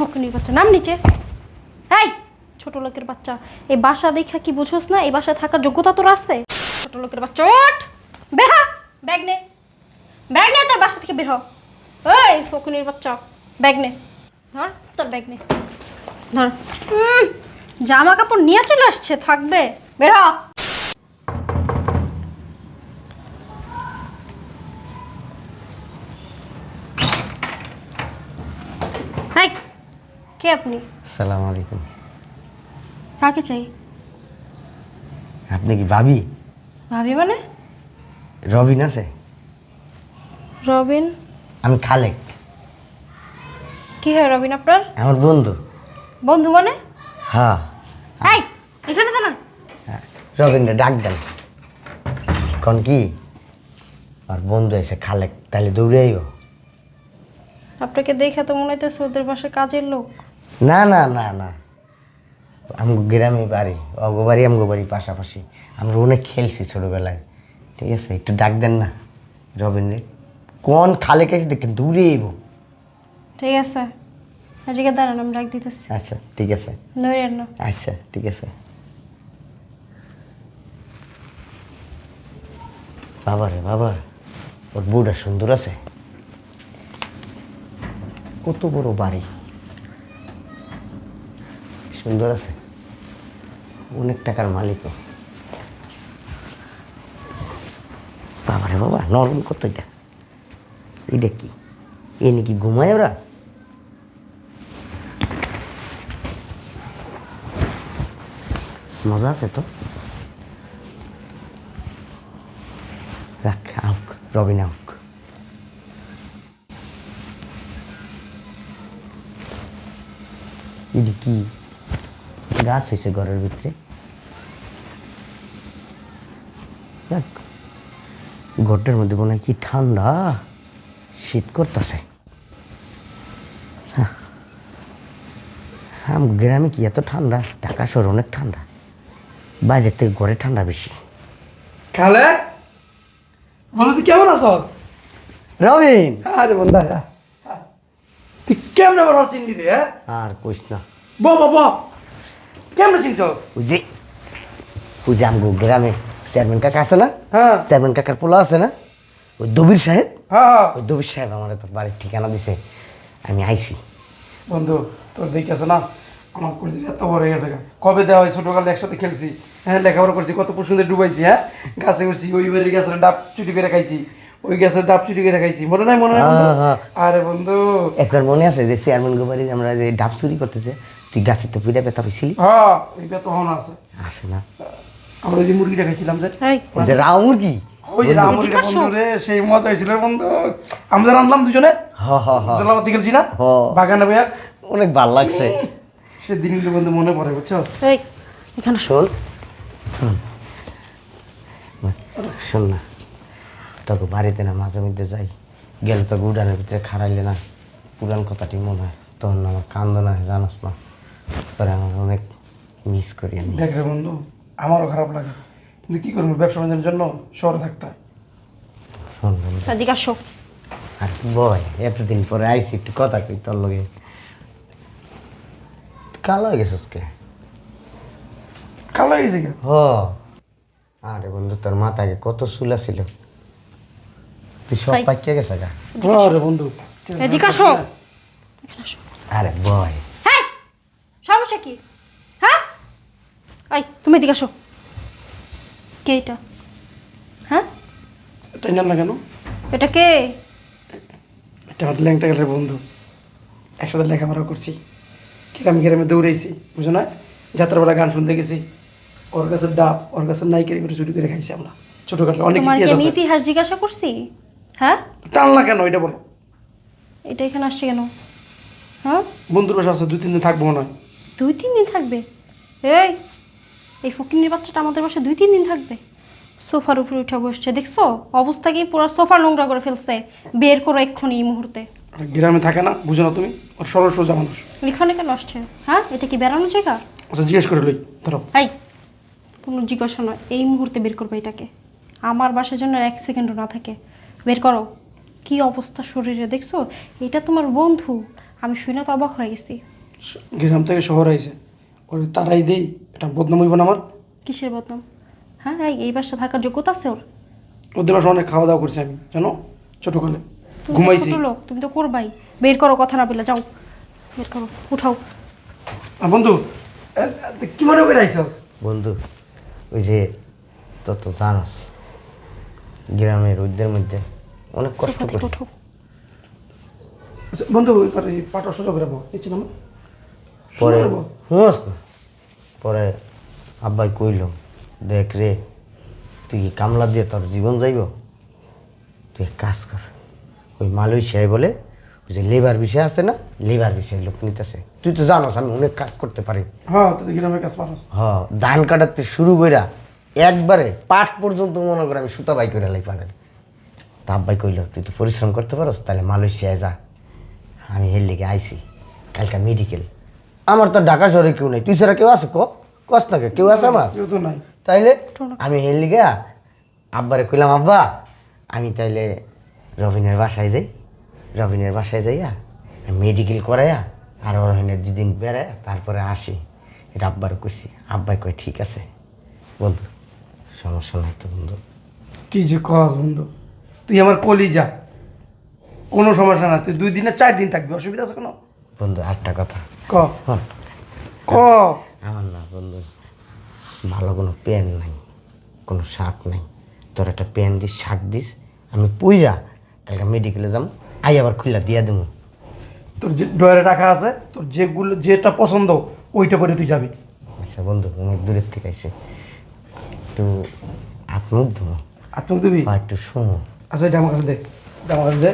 ফকুনির বাচ্চা নাম নিচে। এই ছোট লোকের বাচ্চা এই বাসা দেখা কি বুঝোস না? এই বাসায় থাকার যোগ্যতা তোর আছে? ছোট লোকের বাচ্চা ওঠ! বের ব্যাগ নে। ব্যাগ নে তোর বাসা থেকে বের হ। এই ফকুনির বাচ্চা ব্যাগ নে। ধর তোর ব্যাগ নে। ধর। জামা কাপড় নিয়ে চলে আসছে থাকবে। বের হ। এই, কে আপনি? সালাম আলাইকুম। কাকে চাই? আপনি কি ভাবি? ভাবি মানে? রবিন আছে? রবিন? আমি খালেক। কি হয় রবিন আপনার? আমার বন্ধু। বন্ধু মানে? হ্যাঁ। এই এখানে দাঁড়ান। রবিন ডাক দেন। কোন কি? আর বন্ধু এসে খালেক তাহলে দৌড়ে আইব। আপনাকে দেখে তো মনে হইতেছে ওদের বাসার কাজের লোক। না না না না। আমগো গ্রামে বাড়ি অগো বাড়ি আমগো বাড়ি পাশাপাশি। আমরা অনেক খেলছি ছোটোবেলায় ঠিক আছে? একটু ডাক দেন না রবিন রে। কোন খালেক এসে দেখেন দৌড়ে আইব ঠিক আছে। আজকে দাঁড়ান আমি ডাক দিতেছি। আচ্ছা ঠিক আছে। না। আচ্ছা ঠিক আছে। বাবা রে বাবা ওর বউটা সুন্দর আছে। কত বড় বাড়ি। সুন্দর আছে। অনেক টাকার মালিকও। বাবা রে বাবা, নরম কত এটা? এটা কি? এ নাকি ঘুমায় ওরা? মজা আছে তো। যাক, আউক, রবিন আউক। এটি কি? গাছ হয়েছে ঘরের ভিতরে। ঘরটার মধ্যে মনে হয় কি ঠান্ডা। শীত করতেছে। আম গ্রামে কি এত ঠান্ডা? ঢাকা শহর অনেক ঠান্ডা। বাইরে থেকে ঘরে ঠান্ডা বেশি। খালে বন্ধু তুই কেমন আছস? রবিন! আরে বন্ধু। তুই কেমন আমার ঘর রে হ্যাঁ? আর কইস না। ব ব ব কেমন চিনছস? ওই যে ওই যে আমগো গ্রামে চেয়ারম্যান কাকা আছে না? হ্যাঁ। চেয়ারম্যান কাকার পোলা আছে না? ওই দবির সাহেব? হ্যাঁ হ্যাঁ। ওই দবির সাহেব আমার তো বাড়ির ঠিকানা দিছে আমি আইছি। বন্ধু তোর দেখেছ না? আমার কলেজের এত বড় হয়ে গেছে কবে দেওয়া হয়? ছোটকালে একসাথে খেলছি। হ্যাঁ লেখাপড়া করছি কত সুন্দর ডুবাইছি হ্যাঁ? গাছে উঠছি ওই বাড়ির গাছের ডাব চুটি করে খাইছি। ওই গাছের ডাব চুরি করে খাইছি। মনে নাই মনে নাই বন্ধু? হ্যাঁ, হ্যাঁ। আরে বন্ধু। একবার মনে আছে যে চেয়ারম্যান গো বাড়ির আমরা যে ডাব চুরি করতেছে তুই গাছের তো পিঠা পেতা পেয়েছিলি হ্যাঁ ওই তো হন আছে। আসে না। আমরা ওই যে মুরগিটা খাইছিলাম যে। এই। ওই যে রাও মুরগি? ওই যে মুরগিটা বন্ধু রে সেই মজা হয়েছিল বন্ধু। আমরা রান্ধলাম দুজনে? হ হ হ। জলাপাতি খেলছি না? হ। বাগানে ভাইয়া অনেক ভালো লাগছে। সে দিনগুলো বন্ধু মনে পড়ে বুঝছ? এই এখানে শোন। শোন না। তোকে বাড়িতে না মাঝে মধ্যে যাই। গেলে তোকে উডানের ভিতরে খারাইলে না পুরান কথাটি মনে হয়। তখন না আমার কান্দ না জানোস না পরে আমার অনেক মিস করি আমি। দেখ রে বন্ধু আমারও খারাপ লাগে। কিন্তু কি করব ব্যবসা বাণিজ্যের জন্য শহরে থাকতে হয়। শোন বন্ধু। এদিকে আসো। আর বয় এতদিন পরে আইসি একটু কথা কই তোর লগে। কালো হয়ে গেছিস কে কালো হয়ে গেছে কেন হ। আরে বন্ধু তোর মাথায় কত চুলা ছিল তুই সব গেছে গা। রে বন্ধু। এদিকে আসো। আরে বয়। হ্যাঁ সমস্যা কি? হ্যাঁ? এই তুমি এদিকে আসো। কে এটা? হ্যাঁ? না কেন? এটা কে? এটা আমার ল্যাংটা গেলের বন্ধু। একসাথে লেখাপড়া করছি। গ্রামে গ্রামে দৌড়াইছি বুঝো না? যাত্রাবেলা গান শুনতে গেছি। ওর কাছে ডাব ওর কাছে নাইকেরি করে চুরি করে খাইছি আমরা। ছোটখাটো অনেক ইতিহাস জিজ্ঞাসা করছি? হ্যাঁ? টান না কেন এটা বলো। এটা এখানে আসছে কেন? হ্যাঁ? বন্ধুর বাসা আছে দুই তিন দিন থাকব হয়। দুই তিন দিন থাকবে? এই এই ফকিনের বাচ্চাটা আমাদের বাসায় দুই তিন দিন থাকবে। সোফার উপরে উঠে বসছে দেখছ? অবস্থা কি? পুরো সোফা নোংরা করে ফেলছে। বের করো এক্ষুনি এই মুহূর্তে। আর গ্রামে থাকে না বুঝো না তুমি? ওর সরল সোজা মানুষ। এখানে কেন আসছে? হ্যাঁ? এটা কি বেড়ানো জায়গা? আচ্ছা জিজ্ঞেস করে লই ধরো। এই কোনো জিজ্ঞাসা নয় এই মুহূর্তে বের করবে এটাকে। আমার বাসার জন্য এক সেকেন্ডও না থাকে। বের করো। কি অবস্থা শরীরে দেখছ? এটা তোমার বন্ধু। আমি শুনে তো অবাক হয়ে গেছি। গ্রাম থেকে শহর আইছে। ওর তারাই দেই এটা বদনাম হইব না আমার? কিসের বদনাম? হ্যাঁ এই- এই বাসা থাকার যোগ্যতা আছে ওর? ওদের বাসা অনেক খাওয়া দাওয়া করছি আমি জানো? ছোটকালে। তুমি তো ঘুমাইছি। ছোট লোক তুমি তো করবাই। বের করো কথা না বলে যাও। বের করো উঠাও। আর বন্ধু এ, এ, কি মনে করে আইসস বন্ধু ওই যে তত জানাস গ্রামের রোদের মধ্যে। অনেক কষ্ট করি। আচ্ছা, বন্ধু ওই করে পাটা সোজা করে নামো। পরে শুনস না পরে আব্বাই কইল দেখ রে তুই কি কামলা দিয়ে তোর জীবন যাইব? তুই এক কাজ কর। ওই মালয়েশিয়ায় বলে ওই যে লেবার বিষয় আছে না লেবার বিষয় লোক নিতেছে। তুই তো জানোস আমি অনেক কাজ করতে পারি। হ্যাঁ তুই গ্রামের কাজ পারস। হ ধান কাটাতে শুরু কইরা একবারে পাট পর্যন্ত মনে করে আমি সুতা বাই করে লাই পারেন তা আব্বাই কইল তুই তো পরিশ্রম করতে পারস তাহলে মালয়েশিয়ায় যা। আমি হের লিগে আইছি কালকা মেডিকেল আমার তো ঢাকা শহরে কেউ নেই। তুই ছাড়া কেউ আছে ক? কষ্ট না কেউ আছে আমার? কেউ তো নাই। তাইলে আমি হের লিগে আব্বারে কইলাম আব্বা আমি তাইলে রবিনের বাসায় যাই। রবিনের বাসায় যাইয়া মেডিকেল করাইয়া আর রবিনের দুদিন বেড়ায় তারপরে আসি। এটা আব্বার কইছি। আব্বাই কয় ঠিক আছে বন্ধু সমস্যা নাই তো বন্ধু। কি যে কস বন্ধু? তুই আমার কলি যা কোনো সমস্যা না তুই দুই দিনে চার দিন থাকবি অসুবিধা আছে কোনো? বন্ধু আটটা কথা। ক? হ্যাঁ ক? আমার না বন্ধু ভালো কোনো প্যান্ট নাই কোনো শার্ট নাই। তোর একটা প্যান্ট দিস শার্ট দিস আমি পুইরা কালকে মেডিকেলে যাম আই আবার খুললা দিয়া দেবো তোর যে ডয়ারে রাখা আছে তোর যেগুলো যেটা পছন্দ ওইটা পরে তুই যাবি। আচ্ছা বন্ধু অনেক দূরের থেকে আইসে একটু হাত মুখ ধুমো। আর তুমি দিবি একটু শোনো আচ্ছা এটা আমার কাছে দে এটা আমার কাছে দে।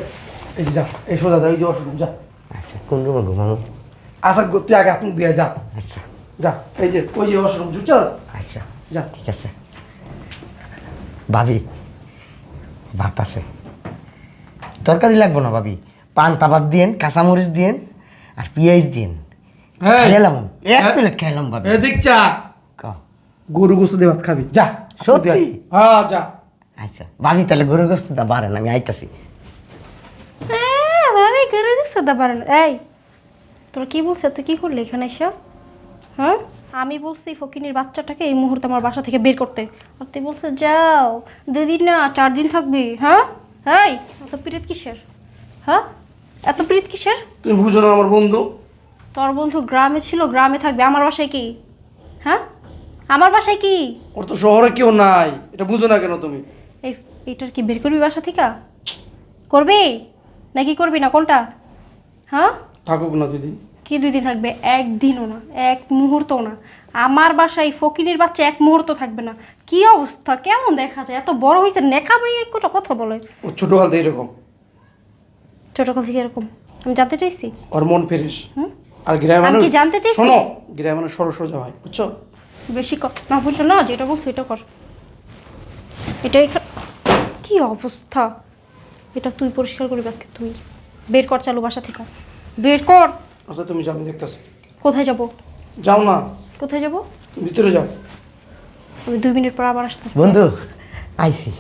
এই যে যা এই সোজা যা এই যে অসুবিধা যা। আচ্ছা কোন রুমে ঘুমাবো? আশা তুই আগে মুখ দিয়ে যা। আচ্ছা। যা এই যে ওই যে অসুবিধা বুঝছস? আচ্ছা যা। ঠিক আছে। ভাবি ভাত আছে। তরকারি লাগবো না ভাবি? পান তাবাত দিয়েন কাঁচামরিচ দিয়েন আর পেঁয়াজ দিয়েন। খেলাম এক হ্যাঁ? প্লেট খেলাম ভাবি। এদিক চা। ক। গরু গোস্ত দিয়ে ভাত খাবি। যা সত্যি? হ্যাঁ যা। আচ্ছা ভাবি তাহলে গরুর গোস্ত দা বাড়েন আমি আইতাছি। হ্যাঁ ভাবি এই তোর কি বলছে? তুই কি করলি এখানে এসব হ্যাঁ? আমি বলছি ফকিনির বাচ্চাটাকে এই মুহূর্তে আমার বাসা থেকে বের করতে। আর তুই বলছে যাও দুদিন না চার দিন থাকবি হ্যাঁ? এই এত প্রীত কিসের? হ্যাঁ? এত প্রীত কিসের? তুমি বুঝো না আমার বন্ধু। তোর বন্ধু গ্রামে ছিল গ্রামে থাকবে আমার বাসায় কি? হ্যাঁ? আমার বাসায় কি? ওর তো শহরে কেউ নাই এটা বুঝো না কেন তুমি? এই এইটার কি বের করবি বাসা থেকে? করবি? নাকি করবি না? কোনটা? হ্যাঁ? থাকুক না দুদিন। কি দুই দিন থাকবে? একদিনও না এক মুহূর্তও না। আমার বাসায় ফকিনের বাচ্চা এক মুহূর্ত থাকবে না। কি অবস্থা? কেমন দেখা যায়? এত বড় হয়েছে নেকা ভাই একটা কথা বলে। ও ছোটকাল থেকে এরকম। ছোটকাল থেকে এরকম। আমি জানতে চাইছি। ওর মন ফেরিস আর গ্রামে আমি মানুষ কি জানতে চাইছি? শোনো গ্রামে মানুষ সরো সোজা হয় বুঝছ? বেশি কর না বলল না যেটা বলছো এটা কর। এটা এখা- কি অবস্থা? এটা তুই পরিষ্কার করবি আজকে তুই বের কর চালু বাসা থেকে। বের কর! আচ্ছা তুমি যাও আমি দেখতেছি। কোথায় যাব? যাও না। কোথায় যাব? ভিতরে যাও। আমি দুই মিনিট পর আবার আসতেছি। বন্ধু আইসি।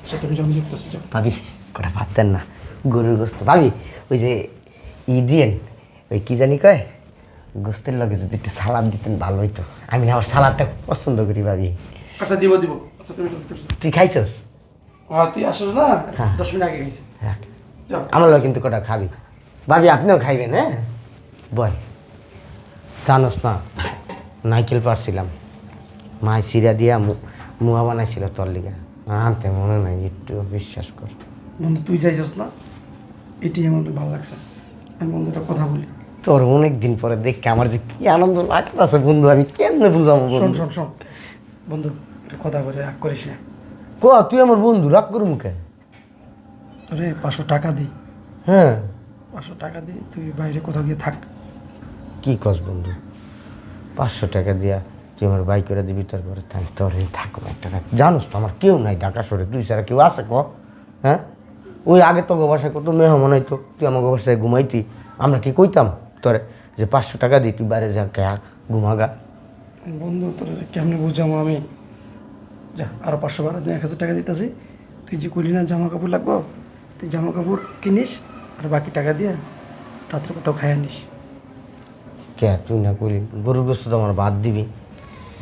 আচ্ছা তুমি যাও আমি দেখতেছি যাও। ভাবি কটা ভাত দেন না? গরুর গোস্ত। ভাবি ওই যে ই দিয়েন ওই কি জানি কয়? গোস্তের লগে যদি একটু সালাদ দিতেন ভালো হইতো। আমি না আমার সালাদটা পছন্দ করি ভাবি। আচ্ছা দিব দিব। আচ্ছা তুমি। তুই খাইছস? হ্যাঁ তুই আসিস না? হ্যাঁ। দশ মিনিট আগে গেছি হ্যাঁ। যাও। আমার কিন্তু কটা খাবি। ভাবি আপনিও খাইবেন হ্যাঁ? বল জানোস না নাইকেল পারছিলাম। মায় সিরা দিয়া মু- মুয়া বানাইছিল তোর লিগা। আনতে মনে নাই একটু বিশ্বাস কর। বন্ধু তুই যাইছস না? এটি আমার ভালো লাগছে। আমি বন্ধু একটা কথা বলি। তোর অনেক দিন পরে দেখে আমার যে কি আনন্দ লাগতেছে বন্ধু আমি কেমনে বুঝাবো শোন শোন শোন। বন্ধু একটা কথা বলে রাগ করিস না। ক তুই আমার বন্ধু রাগ করু মুখে তোরে পাঁচশো টাকা দিই। হ্যাঁ। পাঁচশো টাকা দিই তুই বাইরে কোথাও গিয়ে থাক। কি কস বন্ধু? পাঁচশো টাকা দিয়া তুই আমার বাই করে দিবি তোর ঘরে থাক তোর এই থাকো এক টাকা জানোস তো আমার কেউ নাই ঢাকা শহরে তুই ছাড়া কেউ আছে ক? হ্যাঁ? ওই আগে তো বাসায় কত মেহমান হইতো তুই আমার বাসায় ঘুমাইতি আমরা কি কইতাম তোরে যে পাঁচশো টাকা দিই তুই বাইরে যা ঘুমাগা। বন্ধু তোর কেমনে বুঝাবো আমি? যা আরও পাঁচশো বারো দিন এক হাজার টাকা দিতেছি। তুই যে করলি না জামা কাপড় লাগবো তুই জামা কাপড় কিনিস আর বাকি টাকা দিয়ে রাত্রে কোথাও খাইয়া নিস। কে তুই না কইলি? গরুর গোস্ত তো আমার বাদ দিবি।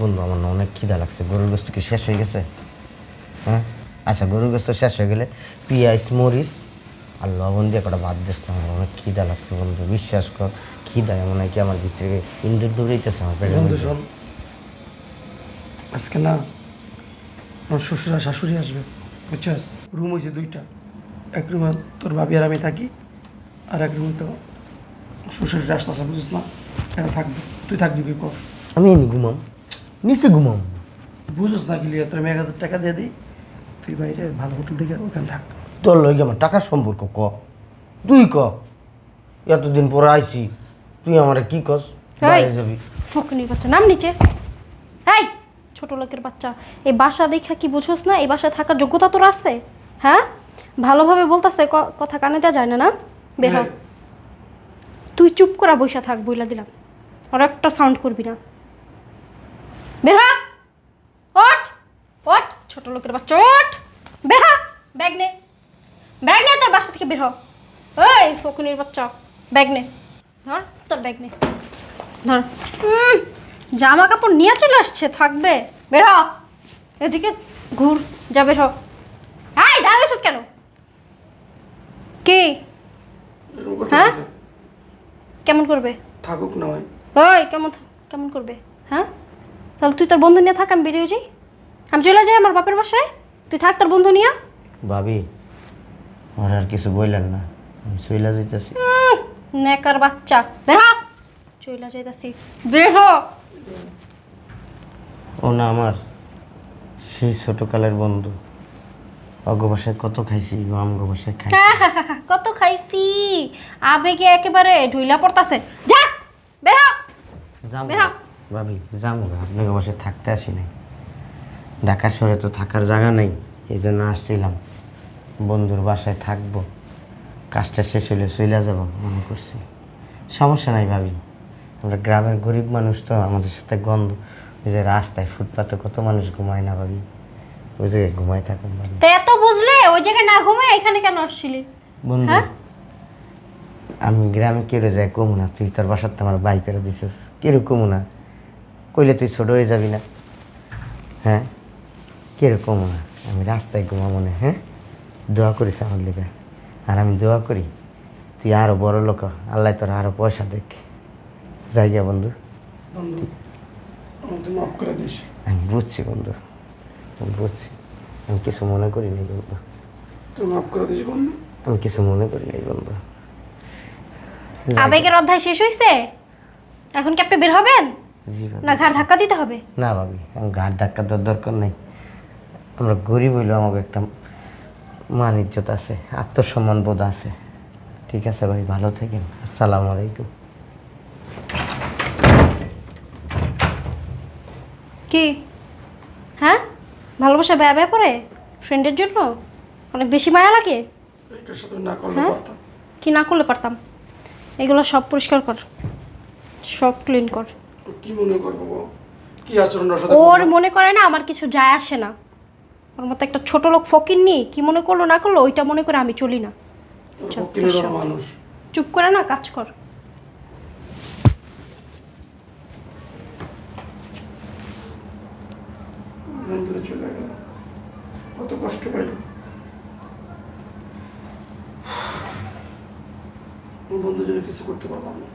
বন্ধু আমার না অনেক খিদা লাগছে। গরুর গোস্ত কি শেষ হয়ে গেছে? হ্যাঁ? আচ্ছা গরুর গোস্ত শেষ হয়ে গেলে পিঁয়াজ মরিচ আর লবণ দিয়ে কটা বাদ দিস না। আমার অনেক খিদা লাগছে বন্ধু বিশ্বাস কর। খিদা এমন কি আমার ভিতরে ইন্দুর দৌড়াইতেছে আমার পেটের বন্ধু শোন আজকে না আমার শ্বশুর আর শাশুড়ি আসবে বুঝছিস? রুম হয়েছে দুইটা। এক রুমে তোর ভাবি আর আমি থাকি আর এক রুমে তো শ্বশুর আসতেছে বুঝিস না? এটা থাকবি তুই থাকবি কি কর? আমি এনে ঘুমাম। নিচে ঘুমাম। বুঝিস না কি লিয়ে তোর আমি এক হাজার টাকা দিয়ে দিই তুই বাইরে ভালো হোটেল দেখে ওখানে থাক। তোর লইগে আমার টাকার সম্পর্ক ক? তুই ক? এতদিন পরে আইছি তুই আমার কি কস? বাইরে যাবি। ফকুনির বাচ্চা নাম নিচে। এই ছোট লোকের বাচ্চা। এই বাসা দেখা কি বুঝোস না এই বাসায় থাকার যোগ্যতা তোর আছে? হ্যাঁ? ভালোভাবে বলতাছে কথা কানে দেওয়া যায় না না? বের হ। তুই চুপ করা বইসা থাক বইলা দিলাম। আর একটা সাউন্ড করবি না। বের। ওঠ! ওঠ! ছোট লোকের বাচ্চা ওঠ! বের ব্যাগ নে। ব্যাগ নে তোর বাসা থেকে বের হ। ওই ফকুনির বাচ্চা ব্যাগ নে। ধর তোর ব্যাগ নে। ধর। জামা কাপড় নিয়ে চলে আসছে থাকবে। বের। এদিকে ঘুর যা বের হ এই দাঁড়াইছ কেন? কি? হ্যাঁ? কেমন করবে? থাকুক না ভাই ওই কেমন কেমন করবে? হ্যাঁ? তাহলে তুই তোর বন্ধু নিয়ে থাক আমি বেরিয়ে যাই। আমি চলে যাই আমার বাপের বাসায়। তুই থাক তোর বন্ধু নিয়ে। ভাবি আর আর কিছু বললেন না। আমি চইলা যাইতেছি। নেকার বাচ্চা। বের। হ চলে যাইতাছি। বের। হ ও না আমার সেই ছোটকালের বন্ধু। অজ্ঞ বাসায় কত খাইছি ও আমগো বাসায় খাই কত খাইছি। আবেগে একেবারে ঢুইলা পড়তাছে। যা বের হ। বেরো। ভাবি যাব আপনাকে বাসায় থাকতে আসি নাই। ঢাকা শহরে তো থাকার জায়গা নেই এই জন্য আসছিলাম। বন্ধুর বাসায় থাকব। কাজটা শেষ হলে চইলা যাব মনে করছি। সমস্যা নাই ভাবি। আমরা গ্রামের গরিব মানুষ তো আমাদের সাথে গন্ধ। ওই যে রাস্তায় ফুটপাতে কত মানুষ ঘুমায় না ভাবি। ওই জায়গায় ঘুমাই থাকুন ভাবি। তে এত বুঝলে? ওই জায়গায় না ঘুমায় এখানে কেন আসছিলি? বন্ধু হ্যাঁ? আমি গ্রামে কেড়ে যাই কমু না। তুই তোর বাসার তো আমার বাই করে দিছিস। কেরু কমু না। কইলে তুই ছোট হয়ে যাবি না। হ্যাঁ? কেরু কমু না। আমি রাস্তায় ঘুমা মনে হ্যাঁ? দোয়া করিস আমার লেগে। আর আমি দোয়া করি তুই আরও বড় লোক আল্লাহ তোর আরও পয়সা দেখ। জায়গা বন্ধু। আমি বুঝছি বন্ধু। আমি বুঝছি। আমি কিছু মনে করি নাই বন্ধু। আমি কিছু মনে করি নাই বন্ধু। আবেগের অধ্যায় শেষ হইছে? এখন কি আপনি বের হবেন? না ঘাড় ধাক্কা দিতে হবে? না ভাবি আমার ঘাট ধাক্কা দেওয়ার দরকার নেই। আমরা গরিব হইলেও আমাকে একটা মান ইজ্জত আছে আত্মসম্মান বোধ আছে। ঠিক আছে ভাই ভালো থাকেন। আসসালামু আলাইকুম। কি? হ্যাঁ? ভালোবাসা ব্যয় ব্যয় পড়ে ফ্রেন্ডের জন্য? অনেক বেশি মায়া লাগে? হ্যাঁ? কি না করলে পারতাম? এগুলো সব পরিষ্কার কর। সব ক্লিন কর। কি মনে করব কি আচরণ ওর? মনে করে না আমার কিছু যায় আসে না। ওর মতো একটা ছোট লোক ফকির নি কি মনে করল না করল ওইটা মনে করে আমি চলি না। চুপ করে না কাজ কর। মন্দিরে চলে গেল। কত কষ্ট পাইল বন্ধু জন্য কিছু করতে পারলাম না।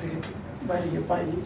দেখি বাইরে গিয়ে পাইনি